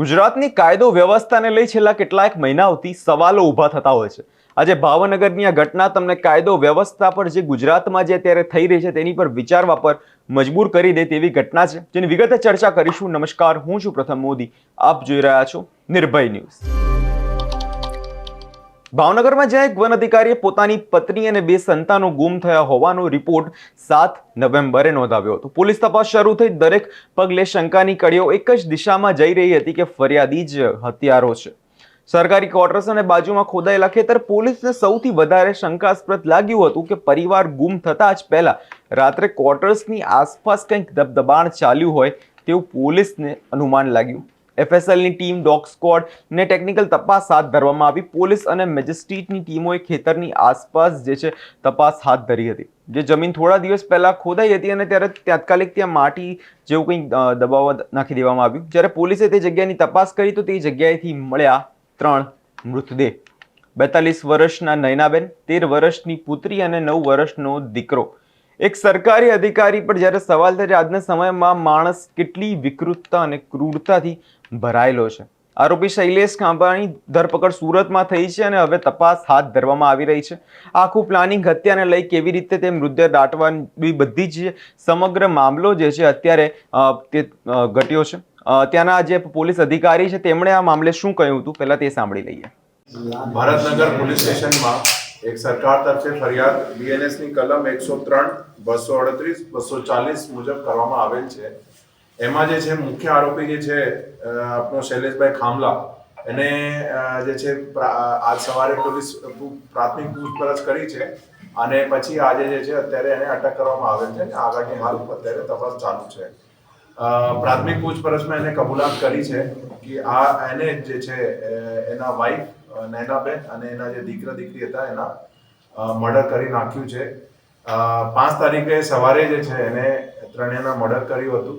ગુજરાતની કાયદો વ્યવસ્થાને લઈ છેલ્લા કેટલાક મહિનાઓથી સવાલો ઊભા થતા હોય છે. આજે ભાવનગરની આ ઘટના તમને કાયદો વ્યવસ્થા પર જે ગુજરાતમાં જે અત્યારે થઈ રહી છે તેની પર વિચારવા પર મજબૂર કરી દે તેવી ઘટના છે. જેની વિગતે ચર્ચા કરીશું. નમસ્કાર, હું છું પ્રથમ મોદી. આપ જોઈ રહ્યા છો નિર્ભય ન્યૂઝ. ભાવનગરમાં જ્યાં એક વન અધિકારીએ પોતાની પત્ની અને બે સંતાનો ગુમ થયા હોવાનો રિપોર્ટ સાત નવેમ્બરે નોંધાવ્યો હતો. પોલીસ તપાસ શરૂ થઈ દરેક પગલે શંકાની કડીઓ એક જ દિશામાં જઈ રહી હતી કે ફરિયાદી જ હત્યારો છે. સરકારી ક્વાર્ટર્સ અને બાજુમાં ખોદાયેલા ખેતર પોલીસને સૌથી વધારે શંકાસ્પદ લાગ્યું હતું કે પરિવાર ગુમ થતા જ પહેલા રાત્રે ક્વાર્ટર્સની આસપાસ કંઈક દબદબાણ ચાલ્યું હોય તેવું પોલીસને અનુમાન લાગ્યું. એફએસએલની ટીમ ડોગ સ્કોડ ને ટેકનિકલ તપાસ હાથ ધરવામાં આવી. પોલીસ અને મેજિસ્ટ્રેટની ટીમોએ ખેતરની આસપાસ જે છે તપાસ હાથ ધરી હતી. જે જમીન થોડા દિવસ પહેલાં ખોદાઈ હતી અને ત્યારે તાત્કાલિક ત્યાં માટી જેવું કંઈક અ, દબાવવા નાખી દેવામાં આવ્યું. જ્યારે પોલીસે તે જગ્યાની તપાસ કરી તો તે જગ્યાએથી મળ્યા ત્રણ મૃતદેહ. બેતાલીસ વર્ષના નયનાબેન તેર વર્ષની પુત્રી અને નવ વર્ષનો દીકરો. એક સરકારી અધિકારી પર જ્યારે સવાલ થાય આજના સમયમાં માણસ કેટલી વિકૃતતા અને ક્રૂરતાથી ભરાયેલો છે. આરોપી શૈલેષ ખાંભાની ધરપકડ સુરતમાં થઈ છે અને હવે તપાસ હાથ ધરવામાં આવી રહી છે. આખું પ્લાનિંગ હત્યાને લઈ કેવી રીતે તે મૃતદેહ દાટવાની બધી જ સમગ્ર મામલો જે છે અત્યારે તે ઘટ્યો છે. ત્યાંના જે પોલીસ અધિકારી છે તેમણે આ મામલે શું કહ્યું હતું પહેલા તે સાંભળી લઈએ. ભારતનગર પોલીસ સ્ટેશનમાં એક સરકાર તરફે ફરિયાદ બીએનએસની કલમ એકસો ત્રણ, બસો અડત્રીસ, બસો ચાલીસ મુજબ કરવામાં આવેલ છે. એમાં જે છે, મુખ્ય આરોપી જે છે આપણો શૈલેષભાઈ ખામલા, એને જે છે આજ સવારે પોલીસ પ્રાથમિક પૂછપરછ કરી છે અને પછી આજે જે છે, અત્યારે એને અટક કરવામાં આવેલ છે અને આગળની હાલ અત્યારે તપાસ ચાલુ છે. પ્રાથમિક પૂછપરછમાં એને કબૂલાત કરી છે કે આ, એને જે છે એના વાઈફ નૈનાબેન અને એના જે દીકરા દીકરી હતા, એના મર્ડર કરી નાખ્યું છે. પાંચ તારીખે સવારે જે છે, એને ત્રણેયના મર્ડર કર્યું હતું.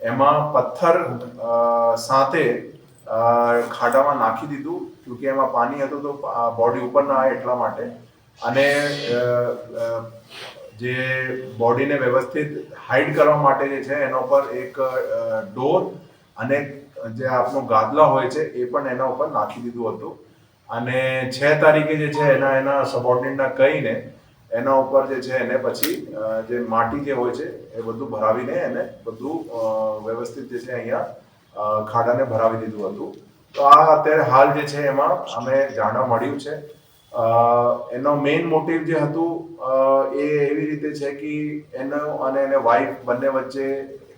એમાં પથ્થર સાથે ખાડામાં નાખી દીધું કેમકે એમાં પાણી હતું તો બોડી ઉપર ના આવે એટલા માટે. અને જે બોડીને વ્યવસ્થિત હાઇડ કરવા માટે જે છે, એના ઉપર એક ડોર અને જે આપનો ગાદલા હોય છે, એ પણ એના ઉપર નાખી દીધું હતું. અને છ તારીખે જે છે, એના એના સબોર્ડિનેટના કહીને એના ઉપર જે છે એને પછી જે માટી જે હોય છે, એ બધું ભરાવીને એને બધું વ્યવસ્થિત જે છે અહીંયા ખાડાને ભરાવી દીધું હતું. તો આ અત્યારે હાલ જે છે એમાં અમે જાણવા મળ્યું છે. એનો મેઇન મોટિવ જે હતું એ એવી રીતે છે કે એનો અને એને વાઈફ બંને વચ્ચે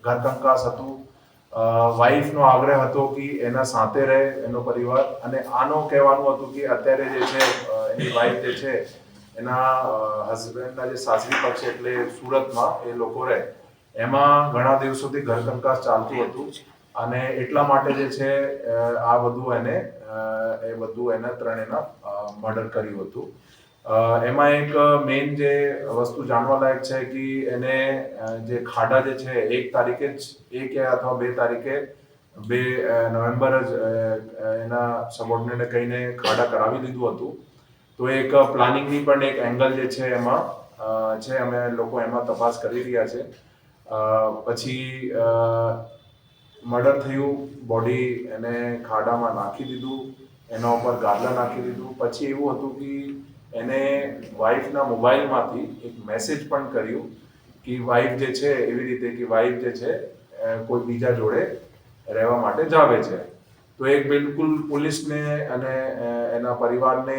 ઘરકંકાસ હતું. વાઈફનો આગ્રહ હતો કે એના સાથે રહે એનો પરિવાર. અને આનો કહેવાનું હતું કે અત્યારે જે છે એની વાઈફ જે છે એના હસબન્ડના જે સાસરી પક્ષ એટલે સુરતમાં એ લોકો રહે. એમાં ઘણા દિવસોથી ઘરકંકાસ ચાલતું હતું અને એટલા માટે જે છે આ બધું એને એ બધું એને ત્રણેના મર્ડર કર્યું હતું. એમાં એક મેઇન જે વસ્તુ જાણવા લાયક છે કે એને જે ખાડા જે છે, એક તારીખે જ, એક અથવા બે તારીખે બે નવેમ્બર જ એના સબોર્ડિનેટે કહીને ખાડા કરાવી દીધું હતું. તો એક પ્લાનિંગની પણ એક એંગલ જે છે એમાં છે, અમે લોકો એમાં તપાસ કરી રહ્યા છે. પછી મર્ડર થયું, બોડી એને ખાડામાં નાખી દીધું, એના ઉપર ગાદલા નાખી દીધું. પછી એવું હતું કે એને વાઈફના મોબાઈલમાંથી એક મેસેજ પણ કર્યું કે વાઈફ જે છે, એવી રીતે કે વાઈફ જે છે કોઈ બીજા જોડે રહેવા માટે જાવે છે. તો એક બિલકુલ પોલીસને અને એના પરિવારને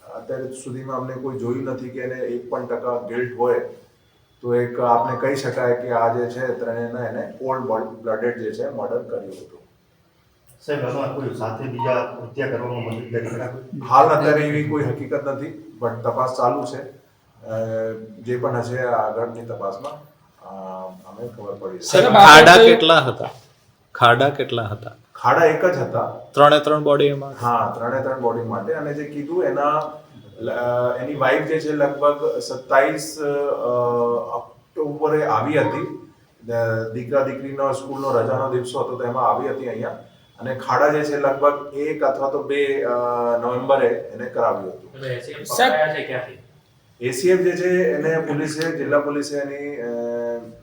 અત્યારે સુધીમાં અમને કોઈ જોયું નથી કે એને એક પણ ટકા ગિલ્ટ હોય તો એક આપણે કહી શકાય કે આ જે છે ત્રણેયના એને કોલ્ડ બ્લડેડ જે છે મર્ડર કર્યું હતું. સાહેબ આમાં કોઈ સાથે બીજા હત્યા કરવામાં મદદ કરી ખરા કોઈ? હાલ અત્યારે એવી કોઈ હકીકત નથી બટ તપાસ ચાલુ છે. જે પણ હશે આગળની તપાસમાં અમે ખબર પડી સાહેબ, ખાડા કેટલા હતા? ખાડા કેટલા હતા? ખાડા એક જ હતા. ત્રણે ત્રણ બોડીમાં હા ત્રણે ત્રણ બોડી માટે અને જે કીધું એના એની વાઈફ જે છે લગભગ સત્તાવીસ ઓક્ટોબરે આવી હતી. દીકરા દીકરીનો સ્કૂલનો રજાનો દિવસો હતો તેમાં આવી હતી અહીંયા. અને ખાડા જે છે લગભગ એક અથવા તો બે નવેમ્બરે એને કરાવ્યું હતું. એસીએફ જે છે એને પોલીસે જિલ્લા પોલીસે એની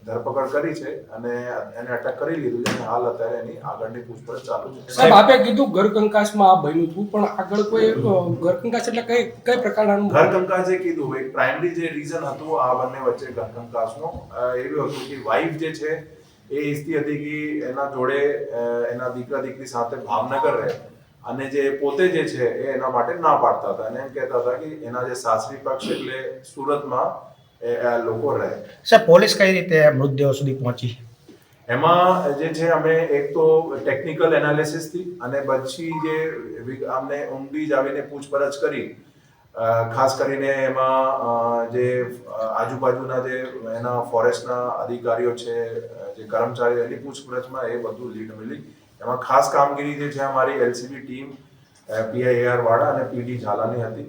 ધરપકડ કરી છે અને એને અટક કરી લીધું છે અને હાલ અત્યારે એની આગળની પૂછપરછ ચાલુ છે. સાહેબ આપે કીધું ઘરકંકાસમાં આ બન્યું હતું પણ આગળ કોઈ ઘરકંકાસ એટલે કઈ કઈ પ્રકારનું? ઘરકંકાસ જે કીધું એક પ્રાઇમરી જે રીઝન હતું આ બંને વચ્ચે ઘરકંકાસનો એવું હતું કે વાઈફ જે છે એ ઈચ્છતી હતી કે એના જોડે એના દીકરા દીકરી સાથે ભાવનગર રહે. અને જે પોતે જે છે એ એના માટે ના પાડતા હતા. અને એમ કહેતા હતા કે એના જે સાસરી પક્ષ એટલે સુરતમાં એ આ લોકો રહે. છે પોલીસ કઈ રીતે મૃતદેહો સુધી પહોંચી? એમાં જે છે અમે એક તો ટેકનિકલ એનાલિસિસથી અને પછી જે અમને ઊંડી જ આવીને પૂછપરછ કરી. ખાસ કરીને એમાં જે આજુબાજુના જે એના ફોરેસ્ટના અધિકારીઓ છે જે કર્મચારીઓ એની પૂછપરછમાં એ બધું લીડ મળી એમાં ખાસ કામગીરી જે છે અમારી એલસીબી ટીમ પીઆઈઆર વાળા અને પીડી ઝાલાની હતી.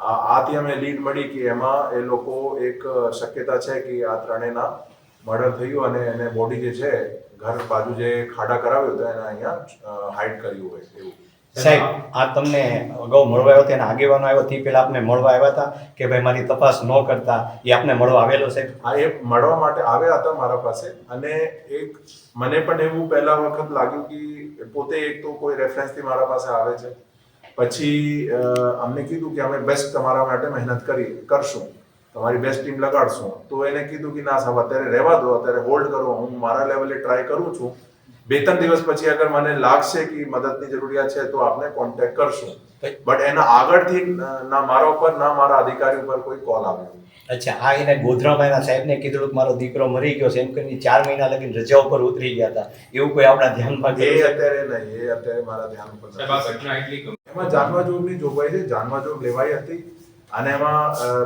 આથી અમે લીડ મળી કે એમાં એ લોકો એક શક્યતા છે કે આ ત્રણેયના મર્ડર થયું અને એને બોડી જે છે, ઘર બાજુ જે ખાડા કરાવ્યો હતું એને અહીંયા હાઇડ કર્યું હોય એવું. સાહેબ આ તમને અગાઉ મળવા આવ્યો તેના આગેવાનો આવ્યો તે પહેલા આપને મળવા આવ્યા હતા કે ભાઈ મારી તપાસ ન કરતા એ આપને મળવા આવેલો સાહેબ? આ એ મળવા માટે આવ્યા હતા મારા પાસે અને એક મને પણ એવું પહેલા વખત લાગ્યું કે પોતે એક તો કોઈ રેફરન્સથી મારા પાસે આવે છે. પછી અમને કીધું કે અમે બેસ્ટ તમારા માટે મહેનત કરી કરશું. તમારી બેસ્ટ ટીમ લગાડશું. તો એને કીધું કે ના સાહેબ અત્યારે રહેવા દો અત્યારે હોલ્ડ કરો. હું મારા લેવલે ટ્રાય કરું છું. બે ત્રણ દિવસ પછી અગર મને લાગશે કે મદદની જરૂરિયાત છે તો આપને કોન્ટેક્ટ કરશું બટ એના આગળથી ના મારા ઉપર ના મારા અધિકારી ઉપર કોઈ કોલ આવ્યો અચ્છા હા એને ગોધરામાં એના સાહેબને કીધું કે મારો દીકરો મરી ગયો છે. એમ કરીને ચાર મહિના લગીને રજા ઉપર ઉતરી ગયા હતા. એવું કોઈ આપણા ધ્યાનમાં એ અત્યારે નહીં એ અત્યારે મારા ધ્યાન ઉપર એમાં જાનવા જોગની જોગવાઈ છે જાનવા જોગ લેવાઈ હતી. અને એમાં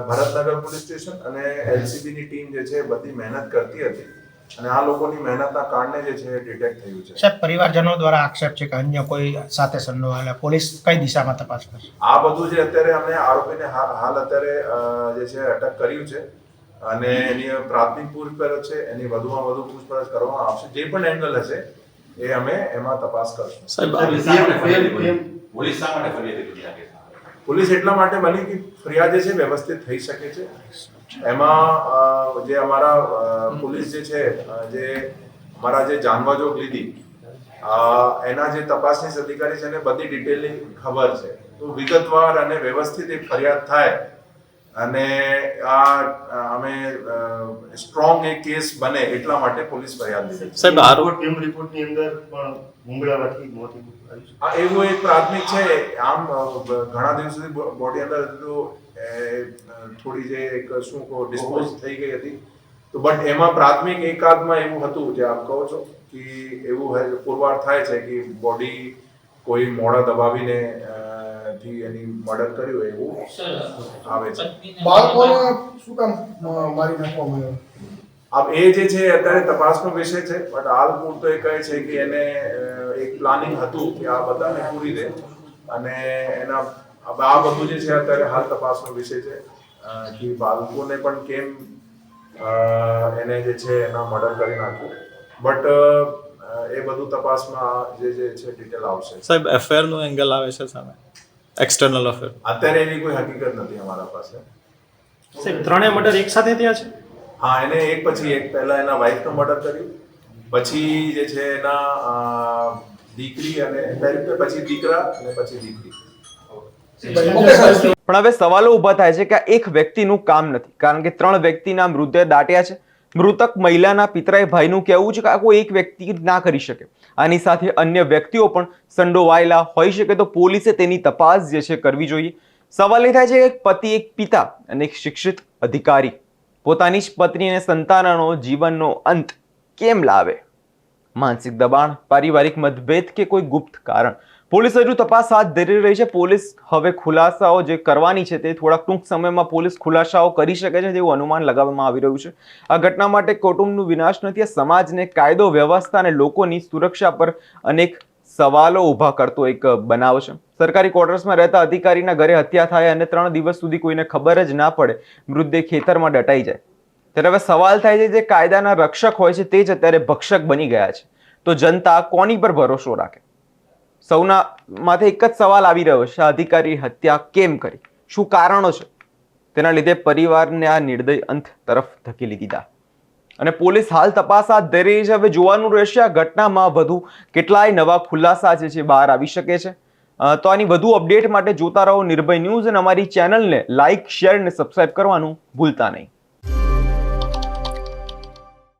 ભરતનગર પોલીસ સ્ટેશન અને એલસીબી ની ટીમ જે છે બધી મહેનત કરતી હતી. અને આ લોકોની મહેનતના કારણે જે છે ડિટેક્ટ થયું છે સાહેબ પરિવારજનો દ્વારા આક્ષેપ છે કે અન્ય કોઈ સાથે સંડોવાયેલા પોલીસ કઈ દિશામાં તપાસ કરશે આ બધું જે અત્યારે અમે આરોપીને હાલ હાલ અત્યારે જે છે અટક કર્યું છે અને એની પ્રાથમિક પૂછપરછ છે એની વધુમાં વધુ પૂછપરછ કરવામાં આવશે જે પણ એંગલ હશે એ અમે એમાં તપાસ કરશું સાહેબ. પોલીસ શા માટે ફરિયાદ? પોલીસ એટલા માટે બની કે ફરિયાદ જે છે વ્યવસ્થિત થઈ શકે છે એમાં જે અમારા પોલીસ જે છે જે અમારા જે જાનવાજોગ લીધી એના જે તપાસની અધિકારી છે એને બધી ડિટેલની ખબર છે. તો વિગતવાર અને વ્યવસ્થિત એક ફરિયાદ થાય અને આ અમે સ્ટ્રોંગ એક કેસ બને એટલા માટે પોલીસ ફરિયાદ લીધી. સાહેબ આરોપ ટીમ રિપોર્ટની અંદર પણ હુમલાવાથી મોત આ એવું એક પ્રાથમિક છે આમ ઘણા દિવસ સુધી બોડી અંદર થોડી જે એક શું કહો ડિસ્પોઝ થઈ ગઈ હતી. તો બટ એમાં પ્રાથમિક એકાદમાં એવું હતું જે આપ કહો છો કે એવું હોય પુરવાર થાય છે કે બોડી કોઈ મોડા દબાવીને થી એની મર્ડર કર્યું હોય એવું આવે છે. બાળકોને શું કામ મારી નાખવામાં આવ્યો એ જે છે અત્યારે તપાસનો વિષય છે બટ હાલ પૂરતો એ કહે છે કે એને એક પ્લાનિંગ હતું કે આ બધાને પૂરી દે. અને એના હવે આ બધું જે છે અત્યારે હાલ તપાસનો વિષય છે. કે બાળકોને પણ કેમ એને જે છે એના મર્ડર કરી નાખ્યું. બટ એ બધું તપાસમાં જે જે છે ડિટેલ આવશે. સાહેબ એફઆઈઆરનું એંગલ આવે છે સામે? એક્સટર્નલ અફેર અત્યારે એની કોઈ હકીકત નથી અમારા પાસે. સાહેબ ત્રણેય મર્ડર એક સાથે થયા છે? હા એને એક પછી એક પહેલા એના વાઈફનો મર્ડર કર્યું. પછી જે છે એના દીકરી અને પછી દીકરા અને પછી દીકરી. પણ હવે સવાલો ઊભા થાય છે કે એક વ્યક્તિનું કામ નથી. કારણ કે ત્રણ વ્યક્તિના મૃતદેહ દાટ્યા છે. મૃતક મહિલાના પિતરાય ભાઈનું કહેવું છે કે કોઈ એક વ્યક્તિ ના કરી શકે. આની સાથે અન્ય વ્યક્તિઓ પણ સંડોવાયેલા હોઈ શકે તો પોલીસે તેની તપાસ જે છે કરવી જોઈએ. સવાલ એ થાય છે કે પતિ, એક પિતા અને એક શિક્ષિત અધિકારી પોતાની જ પત્ની અને સંતાનનો જીવનનો અંત કેમ લાવે? માનસિક દબાણ, પારિવારિક મતભેદ કે કોઈ ગુપ્ત કારણ? પોલીસ હજુ તપાસ હાથ ધરી રહી છે. પોલીસ હવે ખુલાસાઓ જે કરવાની છે તે થોડાક ટૂંક સમયમાં પોલીસ ખુલાસાઓ કરી શકે છે તેવું અનુમાન લગાવવામાં આવી રહ્યું છે. આ ઘટના માટે કુટુંબનું વિનાશ નથી. સમાજને કાયદો, વ્યવસ્થા અને લોકોની સુરક્ષા પર અનેક સવાલો ઊભા કરતો એક બનાવ છે. સરકારી ક્વાર્ટર્સમાં રહેતા અધિકારીના ઘરે હત્યા થાય અને ત્રણ દિવસ સુધી કોઈને ખબર જ ના પડે, મૃતદેહ ખેતરમાં દટાઈ જાય. ત્યારે હવે સવાલ થાય છે જે કાયદાના રક્ષક હોય છે તે જ અત્યારે ભક્ષક બની ગયા છે. તો જનતા કોની પર ભરોસો રાખે? સૌના માથે એક જ સવાલ આવી રહ્યો છે. અધિકારી હત્યા કેમ કરી? શું કારણો છે? તેના લીધે પરિવારને આ નિર્દય અંત તરફ ધકેલી દીધા. અને પોલીસ હાલ તપાસ હાથ ધરી રહી છે. હવે જોવાનું રહેશે આ ઘટનામાં વધુ કેટલાય નવા ખુલાસા જે છે બહાર આવી શકે છે. તો આની વધુ અપડેટ માટે જોતા રહો નિર્ભય ન્યૂઝ અને અમારી ચેનલને લાઇક શેર અને સબસ્ક્રાઇબ કરવાનું ભૂલતા નહીં.